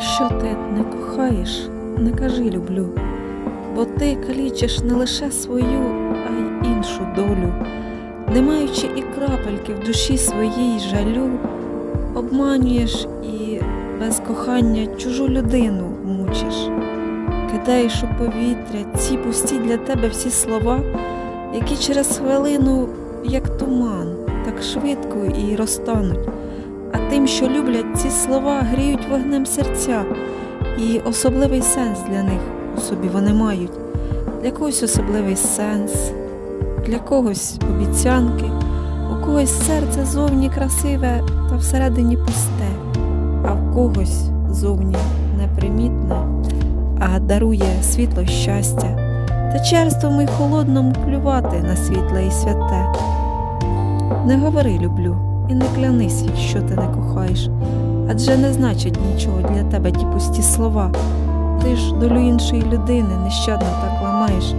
Якщо ти не кохаєш, не кажи люблю, бо ти калічиш не лише свою, а й іншу долю, не маючи і крапельки в душі своїй жалю, обманюєш і без кохання чужу людину мучиш, кидаєш у повітря ці пусті для тебе всі слова, які через хвилину, як туман, так швидко і розтануть. А тим, що люблять ці слова, гріють вогнем серця, і особливий сенс для них у собі вони мають. Для когось особливий сенс, для когось обіцянки, у когось серце зовні красиве та всередині пусте, а в когось зовні непримітне, а дарує світло щастя, та черством і холодному плювати на світле і святе. Не говори люблю і не клянись, якщо ти не кохаєш, адже не значать нічого для тебе ті пусті слова. Ти ж долю іншої людини нещадно так ламаєш,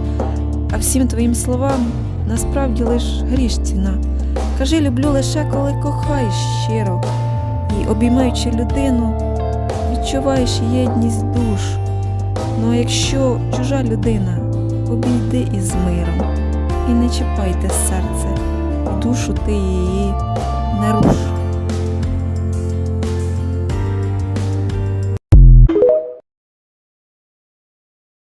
а всім твоїм словам насправді лиш гріш ціна. Кажи люблю лише коли кохаєш щиро, і обіймаючи людину, відчуваєш єдність душ. Ну а якщо чужа людина, обійди із миром і не чіпайте серце, душу ти її не руш.